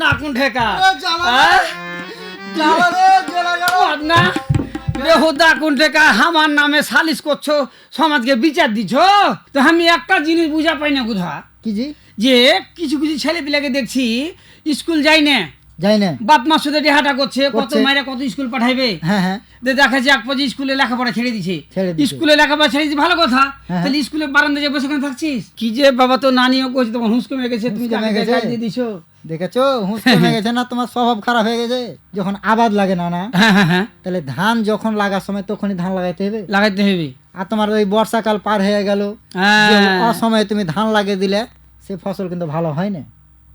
নাকুন ঠেকা। হ্যাঁ? না বেহুদা কোন টেকা আমার নামে সালিশ করছ সমাজকে বিচার দিছ? তো আমি একটা জিনিস বুঝা পাই না কোথা কি জি? যে কিছু কিছু ছেলে পিলাকে দেখছি স্কুল যাই না। যাই না। বাপ মা শুধু ডেহাটা করছে কত। মায়েরা কত স্কুল পাঠাইবে? হ্যাঁ হ্যাঁ। যে দেখা যাচ্ছে এক পর্যায়ে স্কুলে লেখাপড়া ছেড়ে দিছে। ছেড়ে দিছে। স্কুলে লেখাপড়া ছেড়ে দিছে ভালো কথা। হ্যাঁ। তাহলে স্কুলে বারান্দায় যে বসে থাকছিস? কি যে বাবা তো নানিও করছে তোমার হুঁস কমে গেছে তুমি হুঁশ কমে গেছে। গাল দিয়ে দিছো। দেখেছ? হুঁশ কমে গেছে না তোমার স্বভাব খারাপ হয়ে গেছে? যখন আবাদ লাগে না না? হ্যাঁ হ্যাঁ হ্যাঁ। তাহলে ধান যখন লাগার সময় তখনই ধান লাগাইতে হবে। লাগাইতে হবে। আর তোমার ওই বর্ষাকাল পার হয়ে গেল হ্যাঁ। যে অসময়ে তুমি ধান লাগিয়ে দিলে সে ফসল কিন্তু ভালো হয় না।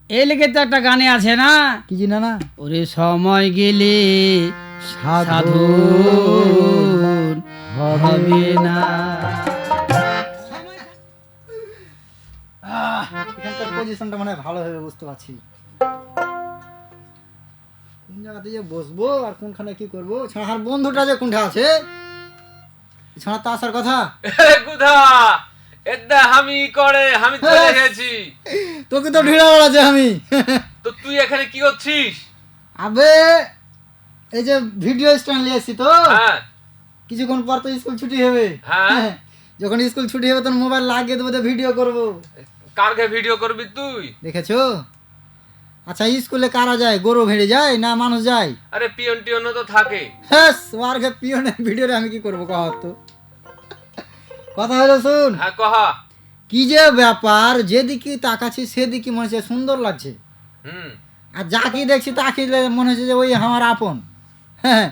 এই লেগে তো একটা গানে আছে না? কি জানা না? ওরে সময় গেলে সাধু হবে না। এখানকার পজিশনটা মানে ভালো হবে বুঝতে পারছি। কোন জায়গাতে যে বসবো আর কোনখানে কি করব? ছাড়া বন্ধুটা যে কোনটা আছে? ছাড়া তো আসার কথা। গুধা এদা আমি করে আমি চলে এসেছি তোকে তো ঢিলা বেড়াচ্ছে আমি। তো তুই এখানে কি করছিস? আবে এই যে ভিডিও স্ট্যান্ড নিয়ে এসছি তো? হ্যাঁ। কিছুক্ষণ পর তো স্কুল ছুটি হবে। হ্যাঁ। যখন স্কুল ছুটি হবে তখন মোবাইল লাগিয়ে দেবো ভিডিও করব। কারকে ভিডিও করবি তুই? দেখেছ? আচ্ছা স্কুলে কারা যায়? গরু ভেড়ে যায় না মানুষ যায়? আরে পিয়ন টিয়ন তো থাকে। হ্যাঁ ওয়ার্কে পিওনের ভিডিওরে আমি কি করব কহ তো? কথা হলো শুন। হ্যাঁ কহা। কি যে ব্যাপার যেদিকে তাকাচ্ছি সেদিকে মনে হচ্ছে সুন্দর লাগছে। হুম। আর যাকে দেখছি তাকে মনে হচ্ছে যে ওই আমার আপন। হ্যাঁ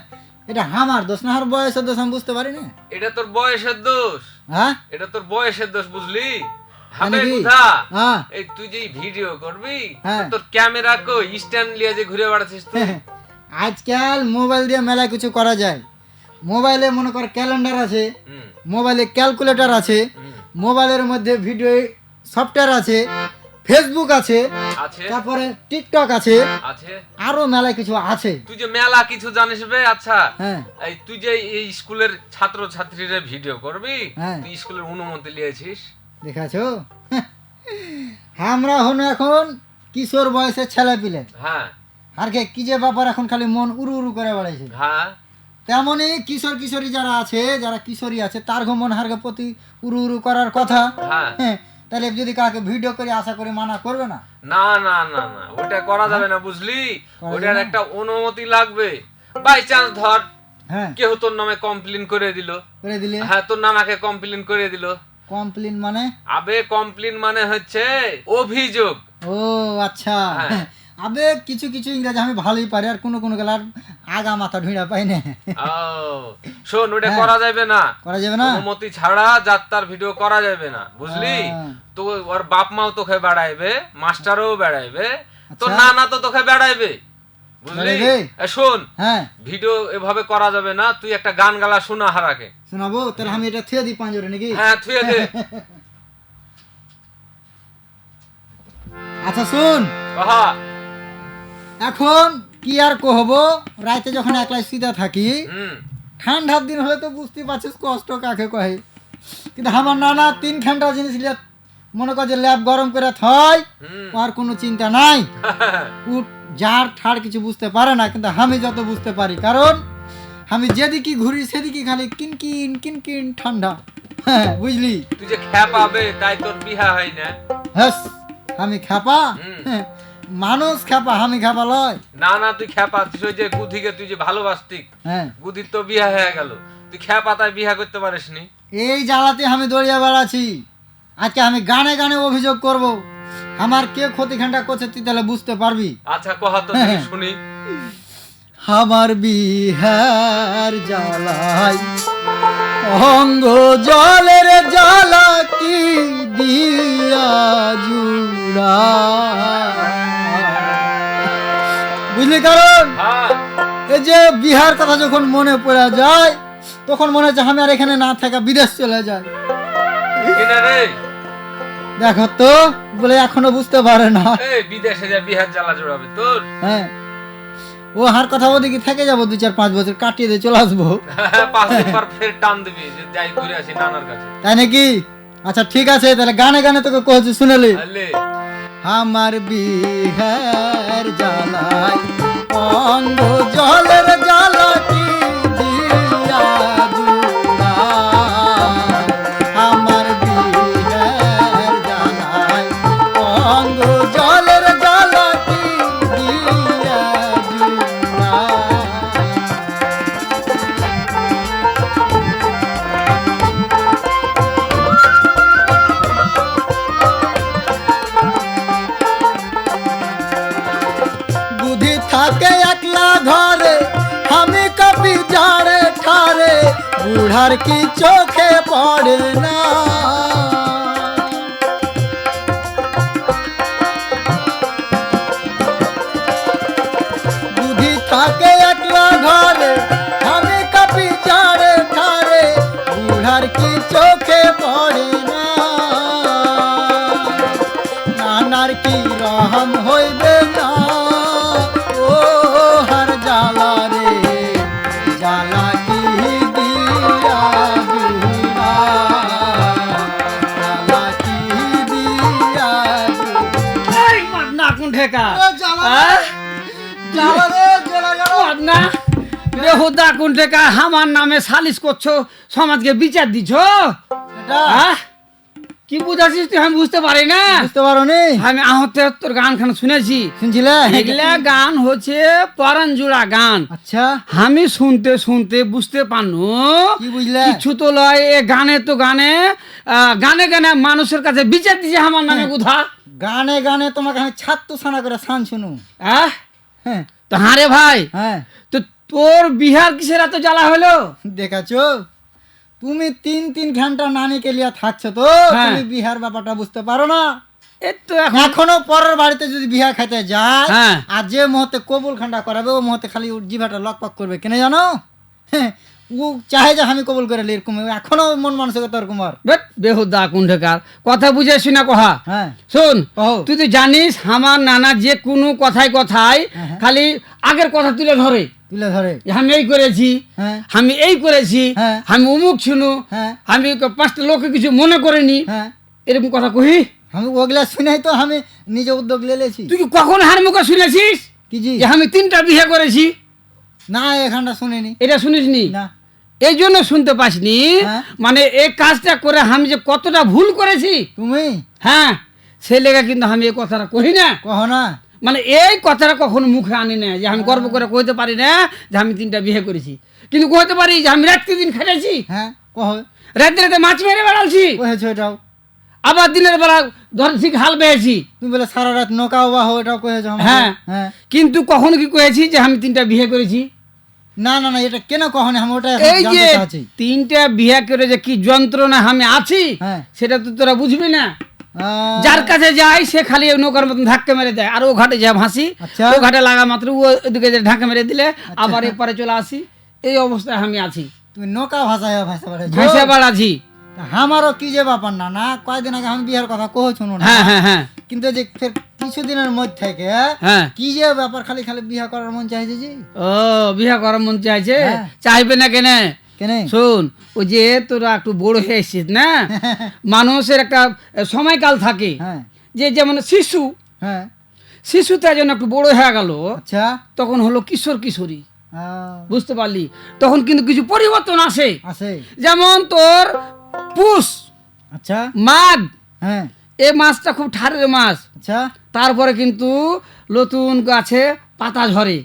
এটা আমার দোষ না আমার বয়সের দোষ আমি বুঝতে পারি না এটা তোর বয়সের দোষ। হ্যাঁ? এটা তোর বয়সের দোষ বুঝলি? মানে কি? গুধা। হ্যাঁ। এই তুই যে ভিডিও করবি হ্যাঁ। তোর ক্যামেরা কো স্ট্যান্ড লিয়ে যে ঘুরে বেড়াচ্ছিস তুই। আজকাল মোবাইল দিয়ে মেলায় কিছু করা যায়। মোবাইলে মনে কর ক্যালেন্ডার আছে মোবাইলে ক্যালকুলেটর আছে মোবাইলের মধ্যে ভিডিও সফটওয়্যার আছে ফেসবুক আছে তারপরে টিকটক আছে আরও মেলায় কিছু আছে। তুই যে মেলা কিছু জানিস বে আচ্ছা। হ্যাঁ। এই তুই যে এই স্কুলের ছাত্র ছাত্রীরা ভিডিও করবি? হ্যাঁ। তুই স্কুলের অনুমতি নিয়েছিস? দেখাছো? আমরা হন এখন কিশোর বয়সের ছেলে পিলে হ্যাঁ। আর কে কি যে ব্যাপার এখন খালি মন উড়ু উড়ু করে বেড়াইছে। হ্যাঁ। তেমনই কিশোর কিশোরী যারা আছে যারা কিশোরী আছে তার মন হারকে প্রতি উড়ু উড়ু করার কথা। হ্যাঁ। হ্যাঁ তাহলে যদি কাউকে ভিডিও করে আশা করি মানা করবে না? না না না না ওটা করা যাবে না বুঝলি? ওটার একটা অনুমতি লাগবে। বাই চান্স ধর হ্যাঁ। কেউ তোর নামে কমপ্লেন করে দিল। করে দিলে? হ্যাঁ তোর নানাকে কমপ্লেন করে দিল। কমপ্লেন মানে? আবে কমপ্লেন মানে হচ্ছে অভিযোগ। ও আচ্ছা। হ্যাঁ। আবে কিছু কিছু ইংরেজি আমি ভালোই পারি আর কোনো কোনো গেলার আগা মাথা ঢুঁড়া পাই না। শোন ওটা হ্যাঁ। করা যাবে না। করা যাবে না? অনুমতি ছাড়া যাত্রার ভিডিও করা যাবে না বুঝলি? হ্যাঁ। তো ওর বাপ মাও তোকে বেড়াইবে মাস্টারও বেড়াইবে তোর আচ্ছা। নানা তো তোকে বেড়াইবে বুঝলি? এ, শোন হ্যাঁ। ভিডিও এভাবে করা যাবে না তুই একটা গান গালা শোনা হারাকে। শোনাবো? তাহলে আমি এটা থুয়ে দিই পাঁজরে নাকি? হ্যাঁ থুয়ে দে। আচ্ছা শুন। কহা এখন কি আর কহবো? রাইতে যখন একলাই সিধা থাকি ঠান্ডার দিন হলে তো বুঝতে পারছিস কষ্ট কাকে কহে। কিন্তু আমার নানা তিন ঘণ্টা জিনিস লিয়ে মনে কর যে ল্যাব গরম করে থয় আর কোনো চিন্তা নাই। উঠ যার ঠাড় কিছু বুঝতে পারে না কিন্তু আমি যত বুঝতে পারি। কারণ আমি যেদিকে ঘুরি সেদিকে খালি কিনকিন কিনকিন ঠান্ডা। হ্যাঁ বুঝলি? তুই যে খ্যাপাবে তাই তোর বিহা হয় না। হ্যাঁ আমি খ্যাপা? হ্যাঁ, মানুষ খ্যাপা আমি খ্যাপা লয়। না না তুই খ্যাপা তুই ওই যে গুধিকে তুই যে ভালোবাসতি হ্যাঁ। গুধির তো বিয়া হয়ে গেল। তুই খ্যাপা তাই বিয়া করতে পারিস নি। এই জ্বালাতে আমি দৌড়িয়ে বেড়াচ্ছি। আজকে আমি গানে গানে অভিযোগ করব। আমার কে ক্ষতি ঘণ্টা করছে তুই তাহলে বুঝতে পারবি? আচ্ছা কহা তো তুই শুনি। আমার বিহার জ্বালাই অঙ্গ জলের জ্বালা যে বিহার কথা যখন মনে পড়ে যায় তখন মনে হচ্ছে আমি আর এখানে না থাকা বিদেশ চলে যায় দেখো তো বলে এখনও বুঝতে পারে না। বিদেশে যা বিহার জ্বালা জোড়াবে তোর। হ্যাঁ। ও হার কথা ওদিকে থেকে যাব দু চার পাঁচ বছর কাটিয়ে দিয়ে চলে আসব। টান দিবি যাই ঘুরে আসি নানার কাছে। তাই নাকি? আচ্ছা ঠিক আছে তাহলে গানে গানে তোকে কহছি শুনেলি আমার বিহার জ্বালায়। অন্ধ জলের জ্বালা কি বুড়ার কি চোখে পড়ে না বুদ্ধি থাকে একলা ঘরে আমি কপি জাড়ে ঠারে বুড়ার বেহুদা কোন ঠেকা আমার নামে সালিশ করছ সমাজকে বিচার দিছ? কি বুঝাছিস তুই? আমি বুঝতে পারি না। বুঝতে পারো নি আমি আহতে তোর গান খান শুনেছি। শুনছিলে? এগুলা গান হচ্ছে পরাণ জোড়া গান। আচ্ছা। আমি শুনতে শুনতে বুঝতে পারনু। কি বুঝলে? কিছু তো লয় এ গানে তো গানে গানে গানে মানুষের কাছে বিচার দিছে আমার নামে কোথা গানে গানে তোমাকে আমি ছাত্র সানা করে সান শুনু। আহ? হ্যাঁ। তো হারে ভাই। হ্যাঁ। তো তোর বিহার কিসের এত জ্বালা হলো দেখাছো তুমি তিন তিন ঘণ্টা নানিকে লিয়া থাকছো তো হ্যাঁ। তুমি বিহার ব্যাপারটা বুঝতে পারো না এ তো এখন এখনও পরের বাড়িতে যদি বিহা খাইতে যায় হ্যাঁ। আর যে মুহূর্তে কবুল খান্ডা করাবে ও মুহূর্তে খালি ওর জিভাটা লকপক করবে কেন জানো ও চাহে যে আমি কবুল করে এরকম এখনও মন মানসিকতা ওরকম আর। বেট বেহুদা কুণ্ঠকার কথা বুঝে শুনা কহা। হ্যাঁ। শোন। তুই তো জানিস আমার নানা যে কোনো কথায় কথায় হ্যাঁ। খালি আগের কথা তুলে ধরে। তুলে ধরে। আমি এই করেছি হ্যাঁ। আমি এই করেছি হ্যাঁ। আমি অমুক শুনু হ্যাঁ। আমি পাঁচটা লোকে কিছু মনে করিনি। হ্যাঁ। এরকম কথা কহি? আমি ওগুলা শুনেই তো আমি নিজে উদ্যোগ লেলেছি তুই কখন হার মুখে শুনেছিস? কি আমি তিনটা বিয়ে করেছি। না এখানটা শুনিনি। এটা শুনিসনি? না। এই জন্য শুনতে পাসনি? হ্যাঁ। মানে এই কাজটা করে আমি যে কতটা ভুল করেছি? তুমি? হ্যাঁ সেই লেগে কিন্তু আমি এই কথাটা কহি না। কহ না। মানে এই কথাটা কখনো মুখে আনি না যে আমি গর্ব করে কইতে পারি না যে আমি তিনটা বিয়ে করেছি। কিন্তু কইতে পারি যে আমি রাত্রি দিন খেটেছি হ্যাঁ কহ। রাত্রে রাতে মাছ মেরে বেড়াচ্ছি কহেছো এটাও। আবার দিনের বেলা ধরছি হাল বেয়েছি। তুমি বলে সারা রাত নৌকাও বা এটাও কহেছো হ্যাঁ। হ্যাঁ। কিন্তু কখনো কি কয়েছি যে আমি তিনটা বিয়ে করেছি? না না না এটা কেন কহনি আমি ওটা এই যে তিনটা বিয়ে করে যে কি যন্ত্রণা আমি আছি হ্যাঁ। সেটা তো তোরা বুঝবি না। যার কাছে যাই সে খালি নৌকার মতন ধাক্কা মেরে দেয়। আর ও ঘাটে যা ভাসি আচ্ছা। ও ঘাটে লাগা মাত্র ও ওদিকে যে ধাক্কা মেরে দিলে আবার এপারে চলে আসি। এই অবস্থায় আমি আছি। তুমি নৌকা ভাষায় ভাষা বেড়াইছো। ভেসে বেড়াছি আমারও কি যে ব্যাপার না না? কয়দিন আগে আমি বিয়ের কথা কহ শুনো না। হ্যাঁ হ্যাঁ হ্যাঁ। কিন্তু যে ফের কিছুদিনের মধ্যে থেকে কি যে ব্যাপার খালি খালি বিয়ে করার মন চাইছে জি? ও বিয়ে করার মন চাইছে। চাইবে না কেনে? কেনে? শোন ওই যে তোরা একটু বড় হয়ে এসছিস না? মানুষের একটা সময়কাল থাকে। হ্যাঁ। যে যেমন শিশু হ্যাঁ। শিশুটা যেন একটু বড় হয়ে গেল আচ্ছা। তখন হলো কিশোর কিশোরী। বুঝতে পারলি? তখন কিন্তু কিছু পরিবর্তন আসে। যেমন তোর পুষ আচ্ছা। মাঘ হ্যাঁ। এই মাছটা খুব ঠারের মাছ। আচ্ছা। তারপরে কিন্তু নতুন গাছে পাতা ঝরে।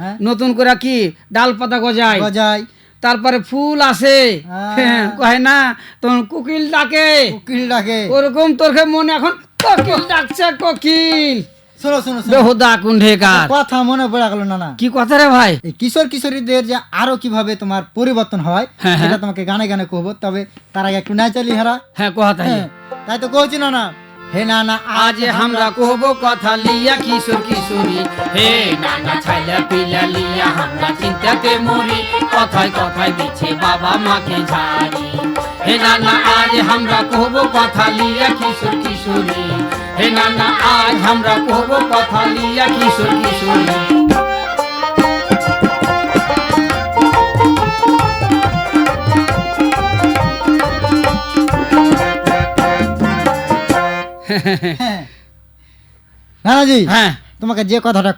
হ্যাঁ। নতুন করে কি? ডাল পাতা গজায়। গজায়। তারপরে ফুল আসে। আহ। কয় না? তখন কোকিল ডাকে। কোকিল ডাকে। ওরকম তোর মনে এখন কোকিল ডাকছে কোকিল। শোনো শোনো বেহুদা কুণ্ঠেকার। কথা মনে পড়ে গেল না না কি কথা রে ভাই? কিশোর কিশোরীদের যে আরও কীভাবে তোমার পরিবর্তন হয় হ্যাঁ, সেটা হ্যাঁ। তোমাকে গানে গানে কহবো তবে তার আগে একটু নাই হারা। হ্যাঁ কথা হ্যাঁ তাই তো কহছি না না হে না না আজ আমরা কহব কথা লিয়া কিশোর কিশোরী। হে নানা ছাইলা পিলা লিয়া আমরা চিন্তাতে মরি। কথায় কথায় দিচ্ছে বাবা মাকে ঝাড়ি। হে নানা আজ আমরা কহব কথা লিয়া কিশোর কিশোরী। হে নানা আজ আমরা কহব কথা লিয়া কিশোর কিশোরী। হ্যাঁ। নানাজি হ্যাঁ। তোমাকে যে কথাটা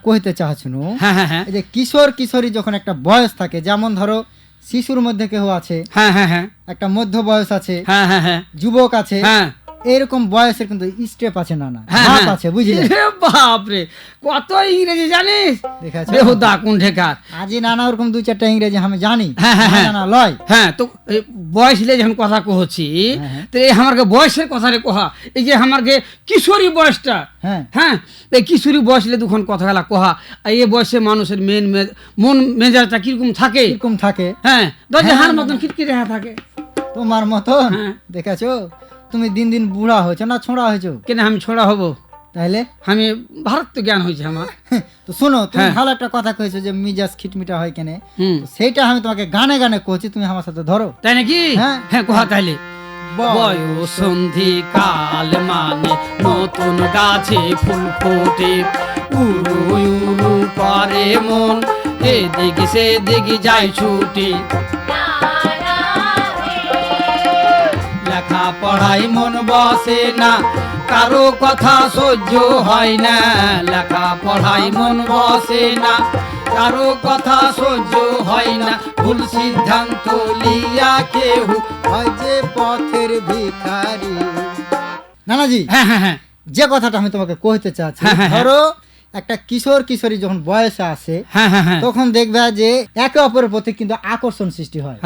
হ্যাঁ হ্যাঁ হ্যাঁ। এই যে কিশোর কিশোরী যখন একটা বয়স থাকে যেমন ধরো শিশুর মধ্যে কেউ আছে হ্যাঁ হ্যাঁ হ্যাঁ। একটা মধ্য বয়স আছে হ্যাঁ হ্যাঁ হ্যাঁ। যুবক আছে হ্যাঁ। এরকম বয়সের কিন্তু স্টেপ আছে না না। হ্যাঁ, ধাপ হ্যাঁ। আছে বুঝলে? বাপরে কত ইংরেজি জানিস? দেখাচ্ছ। বেহুদা কোন ঠেকার আজি নানা ওরকম দু চারটা ইংরেজি আমি জানি। হ্যাঁ, হ্যাঁ, হ্যাঁ। লয়। হ্যাঁ তো বয়স হলে যখন কথা কহছি। তো এই আমাকে বয়সের কথা রে কহা। এই যে আমাকে কিশোরী বয়সটা হ্যাঁ। হ্যাঁ এই কিশোরী বয়স হলে দুখন কথা গেলা কহা। আর এই বয়সে মানুষের মেন মন মেজাজটা কীরকম থাকে? এরকম থাকে? হ্যাঁ দরজা হ্যাঁ, হার মতন না। খিটখিটে থাকে। তোমার মতন। দেখাছো? তুমি দিন দিন বুড়া হয়েছো না ছোড়া হয়েছো? কেন আমি ছোড়া হব? তাহলে? আমি ভারত তো জ্ঞান হয়েছে আমার। তো শোনো তুমি হ্যাঁ। ভালো একটা কথা কয়েছো যে মিজাজ খিটমিটা হয় কেনে। সেইটা আমি তোমাকে গানে গানে কইছি তুমি আমার সাথে ধরো। তাই নাকি? হ্যাঁ। হ্যাঁ কোহা বল। বয়সন্ধি কাল মানে নতুন গাছে ফুল ফোটে। উড়ু উড়ু করে মন এদিকে সেদিকে যায় ছুটে। পড়াই মন বসে না কারও কথা সহ্য হয় না। লেখা পড়াই মন বসে না কারও কথা সহ্য হয় না। ভুল সিদ্ধান্ত লিয়া কেউ হয় যে পথের ভিখারি। নানাজি হ্যাঁ হ্যাঁ হ্যাঁ। যে কথাটা আমি তোমাকে কইতে চাচ্ছি হ্যাঁ, হ্যাঁ, হ্যাঁ। ধরো একটা কিশোর কিশোরী যখন বয়সে আসে হ্যাঁ হ্যাঁ হ্যাঁ। তখন দেখবে যে একে অপরের প্রতি কিন্তু আকর্ষণ সৃষ্টি হয়।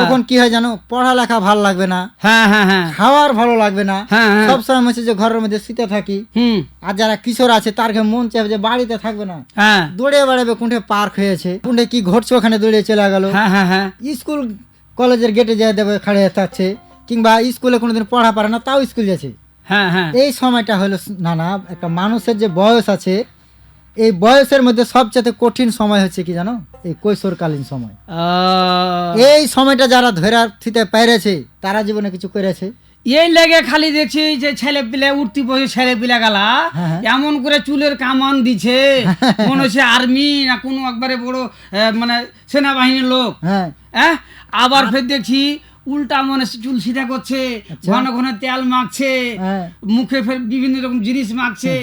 তখন কি হয় জানো? পড়ালেখা ভালো লাগবে না খাওয়ার ভালো লাগবে না। হ্যাঁ। সবসময় হচ্ছে যে ঘরের মধ্যে শীতে থাকি। আর যারা কিশোর আছে তার মন চাইবে যে বাড়িতে থাকবে না। হ্যাঁ। দৌড়ে বেড়াবে কোনটা পার্ক হয়েছে। কোনটা কি ঘটছে ওখানে দৌড়ে চলে গেল। হ্যাঁ হ্যাঁ হ্যাঁ। স্কুল কলেজের গেটে যেয়ে দেবে খাড়ে থাকছে। কিংবা স্কুলে কোনোদিন পড়া পারে না তাও স্কুল যাচ্ছে। হ্যাঁ হ্যাঁ। এই সময়টা হলো না না একটা মানুষের যে বয়স আছে এই বয়সের মধ্যে সবচেয়ে কঠিন সময় হচ্ছে কি জানো? এই কৈশোরকালীন সময়। এই সময়টা যারা ধরে থিতে পেরেছে তারা জীবনে কিছু করেছে। এই লেগে খালি দেখছি যে ছেলে পিলে উঠতি বসে ছেলে পিলে গেলা হ্যাঁ, হ্যাঁ। এমন করে চুলের কামান দিছে মনে হচ্ছে আর্মি না কোনো একবারে বড় মানে সেনাবাহিনীর লোক। হ্যাঁ। হ্যাঁ? আবার ফের দেখছি উল্টা মনে চুল সিধা করছে আচ্ছা। ঘন ঘন তেল মাখছে হ্যাঁ। মুখে ফের বিভিন্ন রকম জিনিস মাখছে।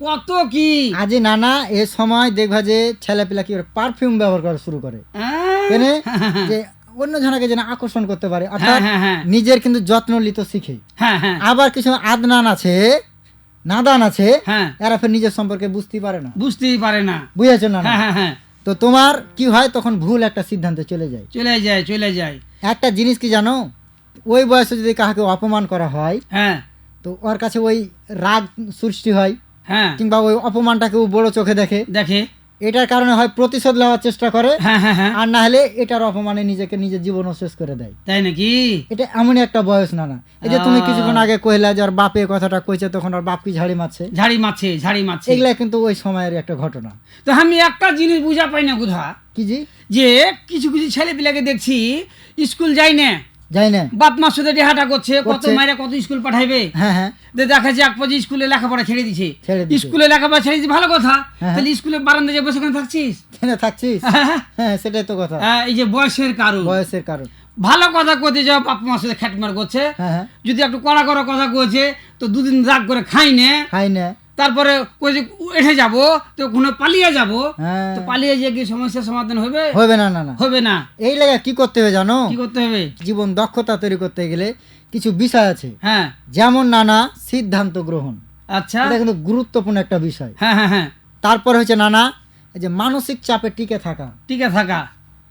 কত কি? আজি নানা এ সময় দেখবা যে ছেলেপিলা কি পারফিউম ব্যবহার করা শুরু করে। হ্যাঁ? কেনে? যে অন্য জনকে যেন আকর্ষণ করতে পারে অর্থাৎ হ্যাঁ, হ্যাঁ। নিজের কিন্তু যত্ন লিত শিখে। হ্যাঁ হ্যাঁ। আবার কিছু আদনান আছে নাদান আছে হ্যাঁ। এরা ফের নিজের সম্পর্কে বুঝতেই পারে না। বুঝতেই পারে না। বুঝেছ না হ্যাঁ হ্যাঁ হ্যাঁ। তো তোমার কি হয়? তখন ভুল একটা সিদ্ধান্তে চলে যায়। চলে যায় চলে যায়। একটা জিনিস কি জানো? ওই বয়সে যদি কাহাকে অপমান করা হয় হ্যাঁ। তো ওর কাছে ওই রাগ সৃষ্টি হয় হ্যাঁ। কিংবা ওই অপমানটাকে ও বড় চোখে দেখে। দেখে। এটার কারণে হয় প্রতিশোধ নেওয়ার চেষ্টা করে হ্যাঁ হ্যাঁ হ্যাঁ। আর না হলে এটার অপমানে নিজেকে নিজের জীবনও শেষ করে দেয়। তাই নাকি? এটা এমনই একটা বয়স না না এই যে তুমি কিছুক্ষণ আগে কইলা যে ওর বাপে কথাটা কইছে তখন ওর বাপ কি ঝাড়ি মারছে? ঝাড়ি মারছে ঝাড়ি মারছে। এগুলা কিন্তু ওই সময়ের একটা ঘটনা। তো আমি একটা জিনিস বুঝা পাই না কোথা কি জি? যে কিছু কিছু ছেলে পিলাকে দেখছি স্কুল যায় না। যাই না। বাপ মা শুধু দেহাটা করছে কত। মায়েরা কত স্কুল পাঠাইবে। হ্যাঁ হ্যাঁ। দেখা এক পর্যায়ে স্কুলে লেখাপড়া ছেড়ে দিছে। স্কুলে লেখাপড়া ছেড়ে দিছে ভালো কথা। হ্যাঁ। তাহলে স্কুলে বারান্দা যে বসে কেন থাকছিস? কেন থাকছিস? হ্যাঁ সেটাই তো কথা। হ্যাঁ, এই যে বয়সের কারণ। বয়সের কারণ। ভালো কথা কইতে যাও বাপ মার সাথে খ্যাটমার করছে। হ্যাঁ হ্যাঁ। যদি একটু কড়া কড়া কথা কয়েছে তো দুদিন রাগ করে খাই না। খাই না। তারপরে কই যে এঠে যাব তো কোনো পালিয়ে যাব হ্যাঁ। তো পালিয়ে যে কি সমস্যার সমাধান হবে? হবে না না না। হবে না। এই লাগা কি করতে হবে জানো? কি করতে হবে? জীবন দক্ষতা তৈরি করতে গেলে কিছু বিষয় আছে। হ্যাঁ। যেমন নানা সিদ্ধান্ত গ্রহণ। আচ্ছা। এটা কিন্তু গুরুত্বপূর্ণ একটা বিষয়। হ্যাঁ হ্যাঁ হ্যাঁ। তারপর হচ্ছে নানা এই যে মানসিক চাপে টিকে থাকা। টিকে থাকা।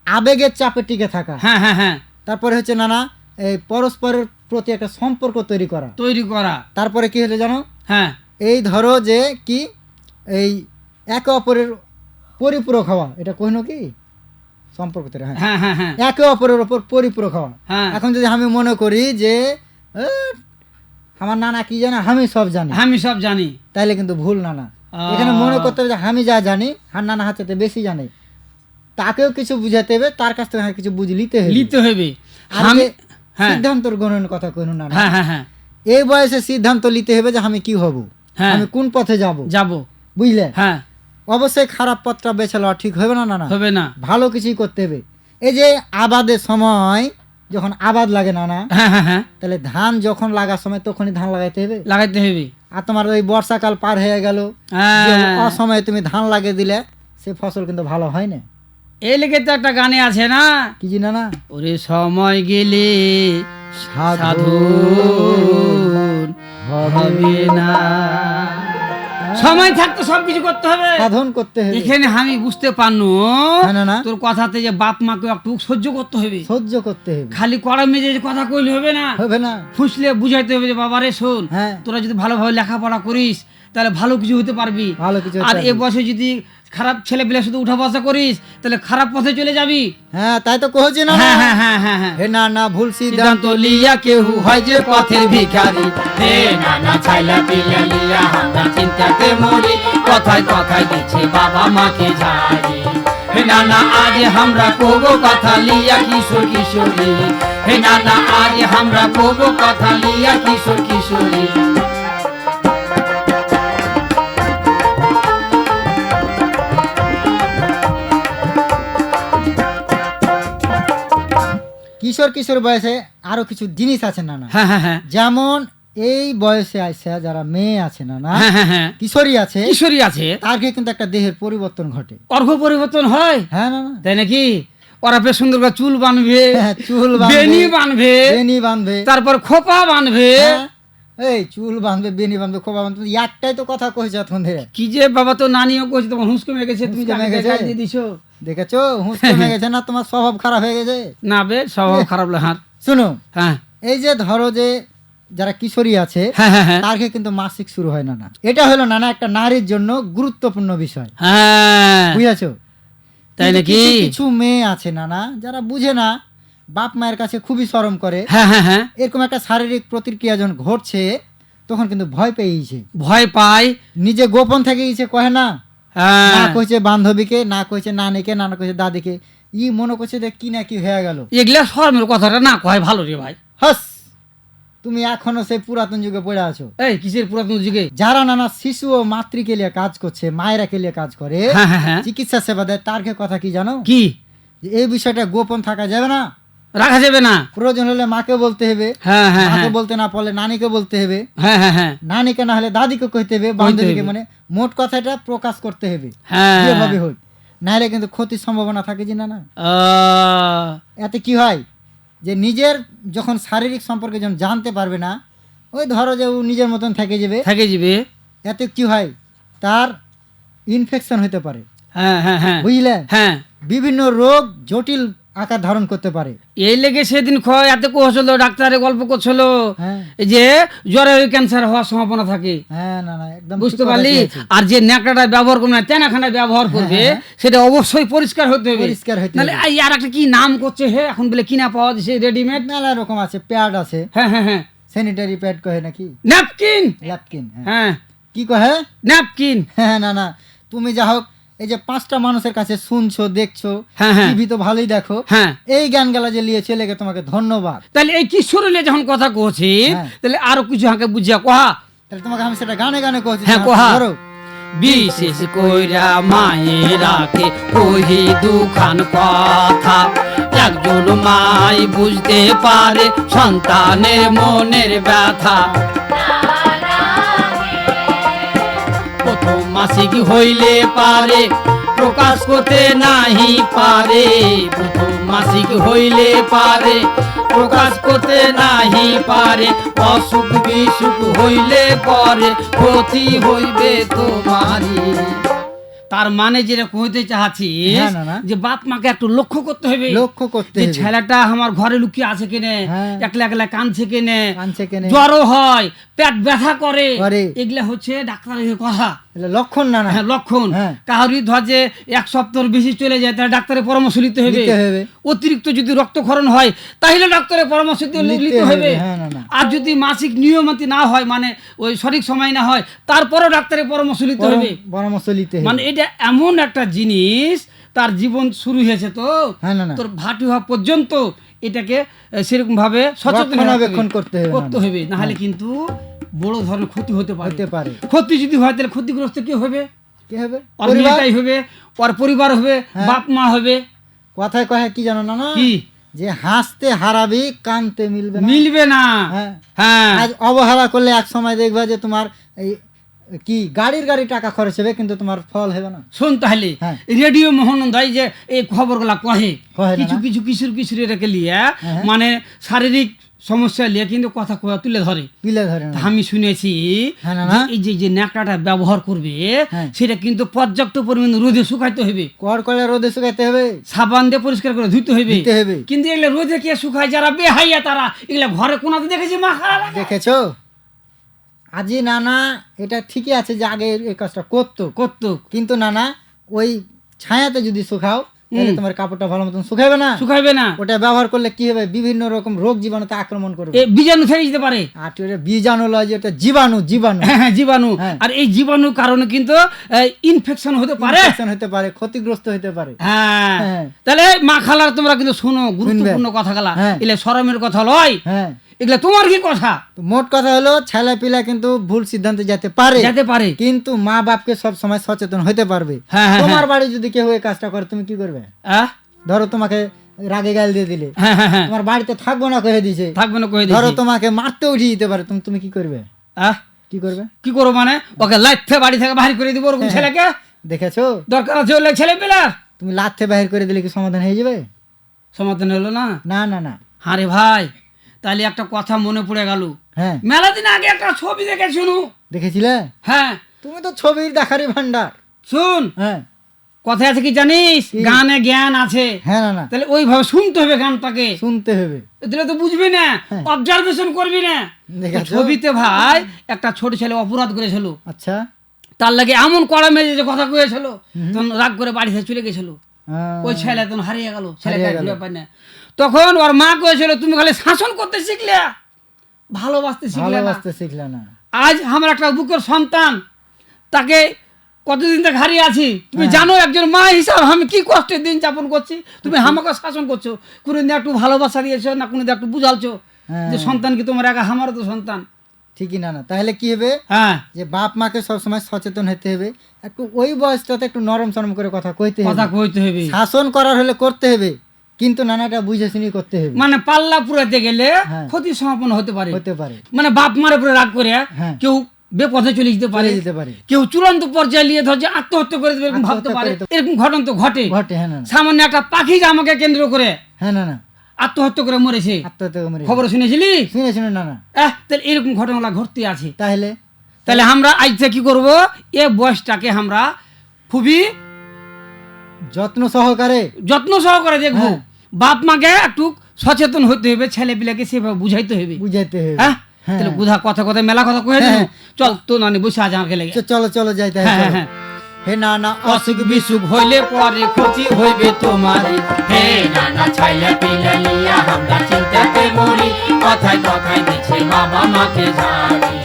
আবেগের চাপে টিকে থাকা। হ্যাঁ হ্যাঁ হ্যাঁ। তারপরে হচ্ছে নানা এই পরস্পরের প্রতি একটা সম্পর্ক তৈরি করা। তৈরি করা। তারপরে কি হলো জানো? হ্যাঁ। এই ধরো যে কি? এই একে অপরের পরিপূরক হওয়া। এটা কহিনো কি? সম্পর্ক হ্যাঁ। হ্যাঁ হ্যাঁ হ্যাঁ। একে অপরের ওপর পরিপূরক হওয়া। হ্যাঁ। এখন যদি আমি মনে করি যে আমার নানা কি জানে? আমি সব জানি। আমি সব জানি। তাইলে কিন্তু ভুল নানা। এখানে মনে করতে হবে যে আমি যা জানি আর নানা হাতে বেশি জানে। তাকেও কিছু বুঝাতে হবে তার কাছ থেকে কিছু বুঝ লিতে হবে। লিতে হবে। আমি হ্যাঁ। সিদ্ধান্ত গ্রহণের কথা কইনো না হ্যাঁ হ্যাঁ হ্যাঁ। এই বয়সে সিদ্ধান্ত নিতে হবে যে আমি কি হব? হ্যাঁ। আমি কোন পথে যাব? যাব। বুঝলে হ্যাঁ। অবশ্যই খারাপ পথটা বেছে লওয়া ঠিক হবে না না হবে না। ভালো কিছুই করতে হবে। এই যে আবাদের সময় যখন আবাদ লাগে না না? হ্যাঁ হ্যাঁ হ্যাঁ। তাহলে ধান যখন লাগার সময় তখনই ধান লাগাইতে হবে? লাগাইতে হবে। আর তোমার ওই বর্ষাকাল পার হয়ে গেল হ্যাঁ। অসময়ে তুমি ধান লাগিয়ে দিলে সে ফসল কিন্তু ভালো হয় না। এই লেগে তো একটা গানে আছে না? কি জিনা না? ওরে সময় গেলে সাধু হবে না। সময় থাকতে সবকিছু করতে হবে। সাধন করতে হবে। এখানে আমি বুঝতে পারনু। না, না, না। তোর কথাতে যে বাপ মাকে একটু সহ্য করতে হবে। সহ্য করতে হবে। খালি কড়া মেজে কথা কইলে হবে না। হবে না। ফুসলে বুঝাইতে হবে যে বাবারে শোন হ্যাঁ। তোরা যদি ভালোভাবে লেখাপড়া করিস তাহলে ভালো কিছু হতে পারবি। ভালো কিছু আর এ। বয়সে যদি খারাপ ছেলে পেলে শুধু উঠা বসা করিস তাহলে খারাপ পথে চলে যাবি। হ্যাঁ তাই তো কহছি না হ্যাঁ হ্যাঁ হ্যাঁ হ্যাঁ হ্যাঁ। হে না না ভুল সিদ্ধান্ত লিয়া কেউ হয় যে পথের ভিখারি। হে নানা ছাইলা পিলা লিয়া আমরা চিন্তাতে মরি কথায় কথায় দিচ্ছে বাবা মাকে ঝাড়ি। হে নানা আজ আমরা কোবো কথা লিয়া কিশোর কিশোরী। হে নানা আজ আমরা কোবো কথা লিয়া কিশোর কিশোরী। কিশোর কিশোর বয়সে আরও কিছু জিনিস আছে না না হ্যাঁ হ্যাঁ হ্যাঁ। যেমন এই বয়সে আসে যারা মেয়ে আছে না না হ্যাঁ হ্যাঁ হ্যাঁ। কিশোরী আছে কিশোরী আছে। তারকে কিন্তু একটা দেহের পরিবর্তন ঘটে। অর্ঘ পরিবর্তন হয়? হ্যাঁ না না। তাই নাকি? ওরা বেশ সুন্দর করে চুল বানবে হ্যাঁ, চুল বেনি বানবে বেনি বাঁধবে তারপর খোপা বানবে। হ্যাঁ, এই চুল বাঁধবে বেনি বাঁধবে খোপা বাঁধবে একটাই তো কথা কইছে এখন ধরে কি যে বাবা তো নানিও কইছে তোমার হুঁস কমে গেছে তুমি জানি গেছে? দিছো। দেখেছ? হুঁশ কমে গেছে না তোমার স্বভাব খারাপ হয়ে গেছে? না বে স্বভাব খারাপ লাহার শুনো হ্যাঁ। এই যে ধরো যে যারা কিশোরী আছে হ্যাঁ হ্যাঁ হ্যাঁ। তারকে কিন্তু মাসিক শুরু হয় না না এটা হলো না না একটা নারীর জন্য গুরুত্বপূর্ণ বিষয়। হ্যাঁ। বুঝেছ? তাই নাকি? কিছু মেয়ে আছে না না যারা বুঝে না বাপ মায়ের কাছে খুবই শরম করে। এরকম একটা শারীরিক প্রতিক্রিয়া যখন ঘটছে তখন কিন্তু ভয় পেয়েছে ভয় পাই নিজে গোপন থেকে গেছে কহে না না কইছে বান্ধবীকে না কইছে নানিকে না না কইছে দাদিকে। ই মনে করছে যে কি না কি হয়ে গেল। এগুলা শর্মের কথাটা না কয় ভালো রে ভাই। হাস! তুমি এখনও সেই পুরাতন যুগে পড়ে আছো। এই কিসের পুরাতন যুগে? যারা নানা শিশু ও মাতৃকে লিয়ে কাজ করছে মায়েরা কে লিয়ে কাজ করে হ্যাঁ হ্যাঁ হ্যাঁ। চিকিৎসা সেবা দেয় তার কথা কি জানো? কি? এই বিষয়টা গোপন থাকা যাবে না। রাখা যাবে না। প্রয়োজন হলে মাকে বলতে হবে। হ্যাঁ হ্যাঁ মাকে বলতে না পারলে নানিকে বলতে হবে। হ্যাঁ হ্যাঁ হ্যাঁ। নানিকে না হলে দাদিকে কইতে হবে। বান্ধবীকে। মানে মোট কথাটা প্রকাশ করতে হবে। হ্যাঁ। যেভাবে হোক। নাহলে কিন্তু ক্ষতির সম্ভাবনা থাকে যে না না। আহ, এতে কি হয়? যে নিজের যখন শারীরিক সম্পর্কে যখন জানতে পারবে না ওই ধরো যে ও নিজের মতন থেকে যাবে। থেকে যাবে। এতে কি হয়? তার ইনফেকশন হতে পারে। হ্যাঁ হ্যাঁ হ্যাঁ। বুঝলে? হ্যাঁ। বিভিন্ন রোগ জটিল আকার ধারণ করতে পারে। এই লেগে সেদিন খয় এত কোহছিল ডাক্তারে গল্প করছিল হ্যাঁ। এই যে জ্বরে ক্যান্সার হওয়ার সম্ভাবনা থাকে। হ্যাঁ না না একদম বুঝতে পারলি? আর যে ন্যাকড়াটা ব্যবহার করবে না তেনাখানা ব্যবহার করবে সেটা অবশ্যই পরিষ্কার হতে হবে। হ্যাঁ, পরিষ্কার হতে। এই আর একটা কি নাম করছে হে এখন বলে কিনা পাওয়া যাচ্ছে রেডিমেড মেলা রকম আছে প্যাড আছে। হ্যাঁ হ্যাঁ হ্যাঁ। স্যানিটারি প্যাড কহে নাকি? ন্যাপকিন ল্যাপকিন হ্যাঁ। হ্যাঁ। কি কহে? ন্যাপকিন হ্যাঁ না না। তুমি যা হোক এই যে পাঁচটা মানুষের কাছে শুনছো দেখছ হ্যাঁ, হ্যাঁ। টিভি তো ভালোই দেখো। হ্যাঁ। এই জ্ঞান গালা যে লিয়ে চলে গে তোমাকে ধন্যবাদ। তাহলে এই কিশোর নিয়ে যখন কথা কছি হ্যাঁ। তাহলে আরও কিছু হাঁকে বুঝিয়া কহা? তাহলে তোমাকে আমি সেটা গানে গানে কহছি হ্যাঁ, কোহা। ধরো। বিশেষ কইরা মায়ে রাখে কহি দুখান কথা। একজন মাই বুঝতে পারে সন্তানের মনের ব্যথা। মাসিক হইলে পারে প্রকাশ করতে নাহি পারে। প্রথম মাসিক হইলে পারে প্রকাশ করতে নাহি পারে। অসুখ বিসুখ হইলে পরে ক্ষতি হইবে তোমারই। তার মানে যেটা কইতে চাচ্ছি হ্যাঁ। যে বাপ মাকে একটু লক্ষ্য করতে হবে। লক্ষ্য করতে যে হবে। ছেলেটা আমার ঘরে লুকিয়ে আছে কেনে হ্যাঁ। একলা একলা কানছে কেনে কানছে কেনে। জ্বরও হয় পেট ব্যথা করে। এগুলা হচ্ছে ডাক্তারের কথা। লক্ষণ না না? হ্যাঁ লক্ষণ। হ্যাঁ। কাহারি ধর যে এক সপ্তাহের বেশি চলে যায় তাহলে ডাক্তারের পরামর্শ নিতে হবে। অতিরিক্ত যদি রক্তক্ষরণ হয় তাহলে ডাক্তারের পরামর্শ নিতে হবে, হ্যাঁ। আর যদি মাসিক নিয়মিত না হয় মানে ওই সঠিক সময় না হয় তারপরেও ডাক্তারের পরামর্শ নিতে হবে। পরামর্শ নিতে মানে এটা এমন একটা জিনিস তার জীবন শুরু হয়েছে তো। হ্যাঁ তোর ভাটি হওয়া পর্যন্ত এটাকে সেরকম ভাবে সচেতন করতে হবে, করতে। হবে না হলে কিন্তু বড় ধরনের ক্ষতি হতে পারে। পারে। ক্ষতি যদি হয় তাহলে ক্ষতিগ্রস্ত কি হবে? কি হবে? ওর পরিবার? হবে ওর পরিবার হবে হ্যাঁ। বাপ মা হবে। কথায় কহে কি জানো না না কি? যে হাসতে হারাবি কানতে মিলবে মিলবে না। হ্যাঁ। হ্যাঁ। আজ অবহেলা করলে এক সময় দেখবা যে তোমার এই কি গাড়ির গাড়ি টাকা খরচ হবে কিন্তু তোমার ফল হবে না? শোন তাহলে হ্যাঁ। রেডিও মোহনন্দাই যে এই খবরগুলা কহে কহে কিছু কিছু কিশোর রেখে লিয়ে হ্যাঁ। মানে শারীরিক সমস্যা নিয়ে কিন্তু কথা কয়া তুলে ধরে। পিলে ধরে আমি শুনেছি হ্যাঁ? এই যে যে ন্যাকড়াটা ব্যবহার করবে। সেটা কিন্তু পর্যাপ্ত পরিমাণে রোদে শুকাইতে হবে। কর করে রোদে শুকাইতে হবে? সাবান দিয়ে পরিষ্কার করে ধুইতে হবে। কিন্তু এগুলো রোদে কে শুকায়? যারা বেহাইয়া তারা এগুলো ঘরে কোনাতে দেখেছি মা দেখেছ? আজি নানা এটা ঠিকই আছে যে আগে এই কাজটা করতো করতো। কিন্তু নানা ওই ছায়াতে যদি শুকাও তাহলে তোমার কাপড়টা ভালো মতন শুকাবে না। শুকাইবে না। ওটা ব্যবহার করলে কি হবে? বিভিন্ন রকম রোগ জীবাণুতে আক্রমণ করবে। বীজাণু থেকে যেতে পারে। আর বীজাণু লয় যে ওটা জীবাণু জীবাণু। হ্যাঁ হ্যাঁ, জীবাণু। হ্যাঁ। আর এই জীবাণুর কারণে কিন্তু ইনফেকশন হতে পারে। Infection হতে পারে ক্ষতিগ্রস্ত হতে পারে। হ্যাঁ। তাহলে মা খালার তোমরা কিন্তু শোনো গুরুত্বপূর্ণ কথা গেলা। এগুলো সরমের কথা লয়। হ্যাঁ। এগুলো তোমার কি কথা? মোট কথা হলো ছেলে পিলা কিন্তু ভুল সিদ্ধান্তে যেতে পারে। যেতে পারে। কিন্তু মা বাপকে সব সময় সচেতন হতে পারবে। হ্যাঁ, হ্যাঁ, তোমার বাড়ি যদি কেউ এই কাজটা করে তুমি কি করবে? ধরো তোমাকে রাগে গাল দিয়ে দিলে। হ্যাঁ হ্যাঁ হ্যাঁ। তোমার বাড়িতে থাকব না কহে দিছে। থাকবে না কয়ে ধরো তোমাকে মারতে উঠিয়ে দিতে পারে তুমি তুমি কি করবে? আহ? কি করবে? কি করব মানে? ওকে লাইফে বাড়ি থেকে বাহির করে দিব ওরকম ছেলেকে? দেখেছ? দরকার আছে ওলে ছেলে পেলার তুমি লাথে বাহির করে দিলে কি সমাধান হয়ে যাবে? সমাধান হলো না? না না না। আরে ভাই। তাহলে একটা কথা মনে পড়ে গেল। হ্যাঁ। মেলা দিন আগে একটা ছবি দেখে শুনু। দেখেছিলে? হ্যাঁ। তুমি তো ছবির দেখারই ভান্ডার শুন। হ্যাঁ। কথা আছে কি জানিস? গানে জ্ঞান আছে। হ্যাঁ না না। তাহলে ওইভাবে শুনতে হবে গানটাকে। শুনতে হবে। দিলে তো বুঝবি না। হ্যাঁ। অবজারভেশন করবি না। ছবিতে ভাই একটা ছোট ছেলে অপরাধ করেছিল। আচ্ছা। তার লাগে এমন কড়া মেজে যে কথা কয়েছিল। তখন রাগ করে বাড়িতে চলে গেছিল। হ্যাঁ, ওই ছেলে তখন হারিয়ে গেল। ছেলে পায় না। তখন ওর মা কয়েছিল তুমি খালি শাসন করতে শিখলে ভালোবাসতে শিখলে ভালোবাসতে শিখলে না। আজ আমার একটা বুকের সন্তান তাকে কতদিন থেকে হারিয়ে আছি তুমি হ্যাঁ। জানো একজন মা হিসাব আমি কি কষ্টের দিন যাপন করছি তুমি আমাকে শাসন করছ কোনদিন একটু ভালোবাসা দিয়েছ না কোনদিন একটু বুঝালছো হ্যাঁ। যে সন্তান কি তোমার একা আমারও তো সন্তান। ঠিকই না না। তাহলে কি হবে? হ্যাঁ। যে বাপ মাকে সবসময় সচেতন হতে হবে। একটু ওই বয়সটাতে একটু নরম সরম করে কথা কইতে হবে। কথা কইতে হবে। শাসন করার হলে করতে হবে। কিন্তু নানাটা বুঝে শুনি করতে হবে। মানে পাল্লা পুরাতে গেলে হ্যাঁ। ক্ষতি সমাপন হতে পারে। হতে পারে। মানে বাপ মার উপরে রাগ করে হ্যাঁ। কেউ বেপথে চলে যেতে পারে। যেতে পারে। কেউ চূড়ান্ত পর্যায়ে নিয়ে ধর যে আত্মহত্যা করে দেবে এরকম ভাবতে পারে। এরকম ঘটনা তো ঘটে। ঘটে হ্যাঁ। সামান্য একটা পাখি আমাকে কেন্দ্র করে হ্যাঁ না না। আত্মহত্যা করে মরেছে। আত্মহত্যা করে খবর শুনেছিলি? শুনে শুনে না না। আহ, তাহলে এরকম ঘটনা ঘটতে আছে। তাহলে? তাহলে আমরা আজ থেকে কি করব? এ বয়সটাকে আমরা খুবই যত্ন সহকারে। যত্ন সহকারে দেখব। হ্যাঁ। বাপ মাকে একটু সচেতন হতে হবে ছেলে পিলাকে সেভাবে বুঝাইতে হবে। বুঝাইতে হবে। হ্যাঁ? হ্যাঁ। তাহলে বুঝা কথা কথা মেলা কথা কয়ে হ্যাঁ। চল তো নানি বসে আজ আমাকে লেগে। চলো চলো যাইতে হ্যাঁ, হ্যাঁ, হে না না অসুখ বিসুখ হইলে পরে ক্ষতি হইবে তোমারই। হে নানা ছাইলা পিলা লিয়া আমরা চিন্তাতে মরি। কথায় কথায় দিচ্ছে বাবা মাকে ঝাড়ি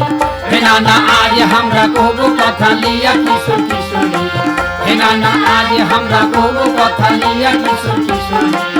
হে নানা আজ আমরা কহবো কথা লিয়া কিশোর কিশোরী। নানা আজ আমরা কবু কথা লিয়া কিছু কিশোরী